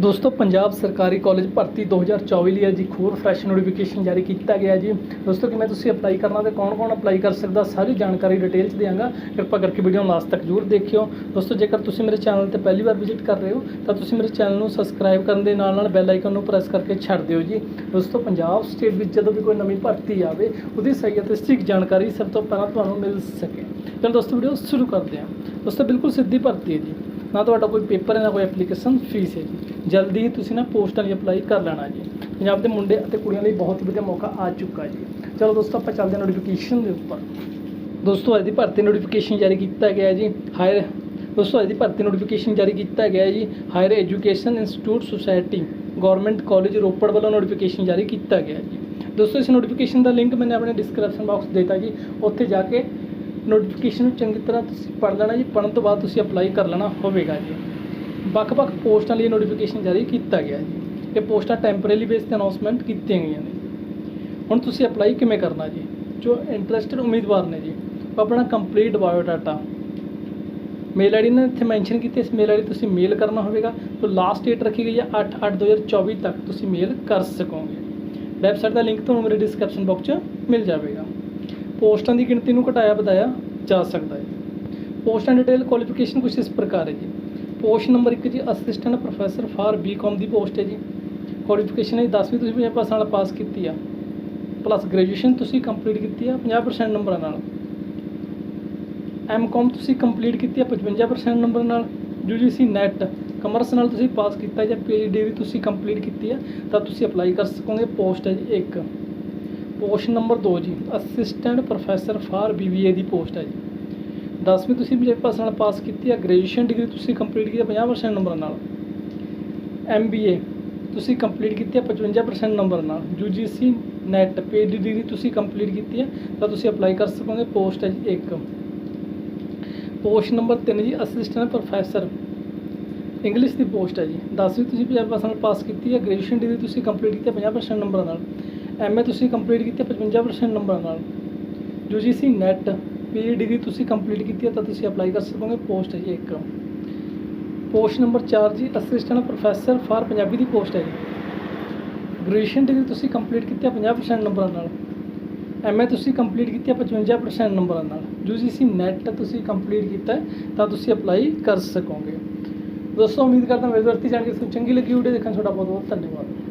ਦੋਸਤੋ, ਪੰਜਾਬ ਸਰਕਾਰੀ ਕਾਲਜ ਭਰਤੀ 2024 ਲਈ ਜੀ ਇੱਕ ਹੋਰ ਫਰੈਸ਼ ਨੋਟੀਫਿਕੇਸ਼ਨ ਜਾਰੀ ਕੀਤਾ ਗਿਆ ਜੀ। ਦੋਸਤੋ, ਕਿਵੇਂ ਤੁਸੀਂ ਅਪਲਾਈ ਕਰਨਾ ਤੇ ਕੌਣ-ਕੌਣ ਅਪਲਾਈ ਕਰ ਸਕਦਾ, ਸਾਰੀ ਜਾਣਕਾਰੀ ਡਿਟੇਲ ਚ ਦਿਆਂਗਾ। ਕਿਰਪਾ ਕਰਕੇ ਵੀਡੀਓ ਨੂੰ ਲਾਸਟ ਤੱਕ ਜ਼ਰੂਰ ਦੇਖਿਓ। ਦੋਸਤੋ, ਜੇਕਰ ਤੁਸੀਂ ਮੇਰੇ ਚੈਨਲ ਤੇ ਪਹਿਲੀ ਵਾਰ ਵਿਜ਼ਿਟ ਕਰ ਰਹੇ ਹੋ, ਤਾਂ ਤੁਸੀਂ ਮੇਰੇ ਚੈਨਲ ਨੂੰ ਸਬਸਕ੍ਰਾਈਬ ਕਰਨ ਦੇ ਨਾਲ ਨਾਲ ਬੈਲ ਆਈਕਨ ਨੂੰ ਪ੍ਰੈਸ ਕਰਕੇ ਛੱਡ ਦਿਓ ਜੀ। ਦੋਸਤੋ, ਪੰਜਾਬ ਸਟੇਟ ਵਿੱਚ ਜਦੋਂ ਵੀ ਕੋਈ ਨਵੀਂ ਭਰਤੀ ਆਵੇ, ਉਹਦੀ ਸਹੀ ਅਤੇ ਸਟਿਕ ਜਾਣਕਾਰੀ ਸਭ ਤੋਂ ਪਹਿਲਾਂ ਤੁਹਾਨੂੰ ਮਿਲ ਸਕੇ। ਚਲੋ ਦੋਸਤੋ ਵੀਡੀਓ ਸ਼ੁਰੂ ਕਰਦੇ ਹਾਂ। ਦੋਸਤੋ, ਬਿਲਕੁਲ ਸਿੱਧੀ ਭਰਤੀ ਹੈ ਜੀ। ਨਾ ਤੁਹਾਡਾ ਕੋਈ ਪੇਪਰ ਹੈ ਨਾ ਕੋਈ ਐਪਲੀਕੇਸ਼ਨ ਫੀਸ ਹੈ ਜੀ। ਜਲਦੀ ਹੀ ਤੁਸੀਂ ਨਾ ਪੋਸਟਾਂ ਲਈ ਅਪਲਾਈ ਕਰ ਲੈਣਾ ਜੀ। ਪੰਜਾਬ ਦੇ ਮੁੰਡੇ ਅਤੇ ਕੁੜੀਆਂ ਲਈ ਬਹੁਤ ਹੀ ਵਧੀਆ ਮੌਕਾ ਆ ਚੁੱਕਾ ਜੀ। ਚਲੋ ਦੋਸਤੋ, ਆਪਾਂ ਚੱਲਦੇ ਹਾਂ ਨੋਟੀਫਿਕੇਸ਼ਨ ਦੇ ਉੱਪਰ। ਦੋਸਤੋ, ਅੱਜ ਦੀ ਭਰਤੀ ਨੋਟੀਫਿਕੇਸ਼ਨ ਜਾਰੀ ਕੀਤਾ ਗਿਆ ਜੀ। ਹਾਇਰ ਦੋਸਤੋ, ਅੱਜ ਦੀ ਭਰਤੀ ਨੋਟੀਫਿਕੇਸ਼ਨ ਜਾਰੀ ਕੀਤਾ ਗਿਆ ਜੀ। Higher education institute society government college Ropar ਵੱਲੋਂ ਨੋਟੀਫਿਕੇਸ਼ਨ ਜਾਰੀ ਕੀਤਾ ਗਿਆ ਜੀ। ਦੋਸਤੋ, ਇਸ ਨੋਟੀਫਿਕੇਸ਼ਨ ਦਾ ਲਿੰਕ ਮੈਨੇ ਆਪਣੇ ਡਿਸਕ੍ਰਿਪਸ਼ਨ ਬਾਕਸ ਦਿੱਤਾ ਜੀ। ਉੱਥੇ ਜਾ ਕੇ ਨੋਟੀਫਿਕੇਸ਼ਨ ਨੂੰ ਚੰਗੀ ਤਰ੍ਹਾਂ ਤੁਸੀਂ ਪੜ੍ਹ ਲੈਣਾ ਜੀ, ਪੜ੍ਹਨ ਤੋਂ ਬਾਅਦ ਤੁਸੀਂ ਅਪਲਾਈ ਕਰ ਲੈਣਾ ਹੋਵੇਗਾ ਜੀ। ਵੱਖ-ਵੱਖ ਪੋਸਟਾਂ ਲਈ ਨੋਟੀਫਿਕੇਸ਼ਨ ਜਾਰੀ ਕੀਤਾ ਗਿਆ ਜੀ। ਇਹ ਪੋਸਟਾਂ ਟੈਂਪਰੇਰੀ ਬੇਸ ਤੇ ਅਨਾਉਂਸਮੈਂਟ ਕੀਤੀਆਂ ਗਈਆਂ ਨੇ। ਹੁਣ ਤੁਸੀਂ ਅਪਲਾਈ ਕਿਵੇਂ ਕਰਨਾ ਜੀ? ਜੋ ਇੰਟਰਸਟਡ ਉਮੀਦਵਾਰ ਨੇ ਜੀ, ਉਹ ਆਪਣਾ ਕੰਪਲੀਟ ਬਾਇਓਡਾਟਾ ਮੇਲ ਆਈਡੀ ਨੇ ਇੱਥੇ ਮੈਂਸ਼ਨ ਕੀਤੀ, ਇਸ ਮੇਲ ਆਈਡੀ ਤੁਸੀਂ ਮੇਲ ਕਰਨਾ ਹੋਵੇਗਾ। ਤੋਂ ਲਾਸਟ ਡੇਟ ਰੱਖੀ ਗਈ ਹੈ 8/8/2024 ਤੱਕ ਤੁਸੀਂ ਮੇਲ ਕਰ ਸਕੋਗੇ। ਵੈਬਸਾਈਟ ਦਾ ਲਿੰਕ ਤੁਹਾਨੂੰ ਮੇਰੇ ਡਿਸਕ੍ਰਿਪਸ਼ਨ ਬਾਕਸ 'ਚ ਮਿਲ ਜਾਵੇਗਾ। ਪੋਸਟਾਂ ਦੀ ਗਿਣਤੀ ਨੂੰ ਘਟਾਇਆ ਵਧਾਇਆ ਜਾ ਸਕਦਾ ਹੈ। ਪੋਸਟਾਂ ਡਿਟੇਲ ਕੁਆਲੀਫਿਕੇਸ਼ਨ ਕੁਛ ਇਸ ਪ੍ਰਕਾਰ ਹੈ ਜੀ। ਪੋਸਟ ਨੰਬਰ 1 ਜੀ ਅਸਿਸਟੈਂਟ ਪ੍ਰੋਫੈਸਰ ਫਾਰ ਬੀਕਾਮ ਦੀ ਪੋਸਟ ਹੈ ਜੀ। ਕੁਆਲੀਫਿਕੇਸ਼ਨ ਹੈ 10ਵੀਂ ਤੁਸੀਂ 50% ਨਾਲ ਪਾਸ ਕੀਤੀ ਆ। ਪਲੱਸ ਗ੍ਰੈਜੂਏਸ਼ਨ ਤੁਸੀਂ ਕੰਪਲੀਟ ਕੀਤੀ ਆ 50% ਨੰਬਰਾਂ ਨਾਲ। ਐਮਕਾਮ ਤੁਸੀਂ ਕੰਪਲੀਟ ਕੀਤੀ ਆ 55% ਨੰਬਰ ਨਾਲ। ਯੂਜੀਸੀ ਨੈਟ ਕਮਰਸ ਨਾਲ ਤੁਸੀਂ ਪਾਸ ਕੀਤਾ ਜਾਂ ਪੀਐਚਡੀ ਵੀ ਤੁਸੀਂ ਕੰਪਲੀਟ ਕੀਤੀ ਆ, ਤਾਂ ਤੁਸੀਂ ਅਪਲਾਈ ਕਰ ਸਕੋਗੇ। ਪੋਸਟ ਹੈ ਜੀ ਇੱਕ। ਪੋਸਟ ਨੰਬਰ 2 ਜੀ ਅਸਿਸਟੈਂਟ ਪ੍ਰੋਫੈਸਰ ਫਾਰ ਬੀਬੀਏ ਦੀ ਪੋਸਟ ਹੈ ਜੀ। 10ਵੀਂ ਤੁਸੀਂ 50% ਨਾਲ ਪਾਸ ਕੀਤੀ ਹੈ ਗ੍ਰੈਜੂਏਸ਼ਨ ਡਿਗਰੀ ਤੁਸੀਂ ਕੰਪਲੀਟ ਕੀਤੀ ਆ 50% ਨੰਬਰਾਂ ਨਾਲ। ਐਮਬੀਏ ਤੁਸੀਂ ਕੰਪਲੀਟ ਕੀਤੀ ਹੈ 55% ਨੰਬਰ ਨਾਲ। ਯੂਜੀਸੀ ਨੈਟ ਪੀਐਚਡੀ ਡਿਗਰੀ ਤੁਸੀਂ ਕੰਪਲੀਟ ਕੀਤੀ ਹੈ ਤਾਂ ਤੁਸੀਂ ਅਪਲਾਈ ਕਰ ਸਕੋਗੇ ਪੋਸਟ ਹੈ ਜੀ ਇੱਕ। ਪੋਸਟ ਨੰਬਰ 3 ਜੀ ਅਸਿਸਟੈਂਟ ਪ੍ਰੋਫੈਸਰ ਇੰਗਲਿਸ਼ ਦੀ ਪੋਸਟ ਹੈ ਜੀ। 10ਵੀਂ ਤੁਸੀਂ 50% ਨਾਲ ਪਾਸ ਕੀਤੀ ਹੈ ਗ੍ਰੈਜੂਏਸ਼ਨ ਡਿਗਰੀ ਤੁਸੀਂ ਕੰਪਲੀਟ ਕੀਤੀ ਹੈ 50% ਨੰਬਰਾਂ ਨਾਲ। ਐਮਏ ਤੁਸੀਂ ਕੰਪਲੀਟ ਕੀਤੀ ਹੈ 55% ਨੰਬਰਾਂ ਨਾਲ। ਯੂਜੀਸੀ ਨੈਟ ਪੀਜੀ ਡਿਗਰੀ ਤੁਸੀਂ ਕੰਪਲੀਟ ਕੀਤੀ ਹੈ, ਤਾਂ ਤੁਸੀਂ ਅਪਲਾਈ ਕਰ ਸਕੋਗੇ ਪੋਸਟ ਹੈ ਜੀ ਇੱਕ। ਪੋਸਟ ਨੰਬਰ 4 ਜੀ ਅਸਿਸਟੈਂਟ ਪ੍ਰੋਫੈਸਰ ਫਾਰ ਪੰਜਾਬੀ ਦੀ ਪੋਸਟ ਹੈ ਜੀ। ਗ੍ਰੈਜੂਏਸ਼ਨ ਡਿਗਰੀ ਤੁਸੀਂ ਕੰਪਲੀਟ ਕੀਤੀ ਹੈ 50% ਨੰਬਰਾਂ ਨਾਲ। ਐਮਏ ਤੁਸੀਂ ਕੰਪਲੀਟ ਕੀਤੀ ਹੈ 55% ਨੰਬਰਾਂ ਨਾਲ। ਯੂਜੀਸੀ ਨੈਟ ਤੁਸੀਂ ਕੰਪਲੀਟ ਕੀਤਾ ਤਾਂ ਤੁਸੀਂ ਅਪਲਾਈ ਕਰ ਸਕੋਗੇ। ਦੋਸਤੋ, ਉਮੀਦ ਕਰਦਾ ਮੇਰੀ ਵਰਤੀ ਜਾਣਕਾਰੀ ਤੁਹਾਨੂੰ ਚੰਗੀ ਲੱਗੀ ਵੀਡੀਓ ਦੇਖਣ ਤੁਹਾਡਾ ਬਹੁਤ ਬਹੁਤ ਧੰਨਵਾਦ।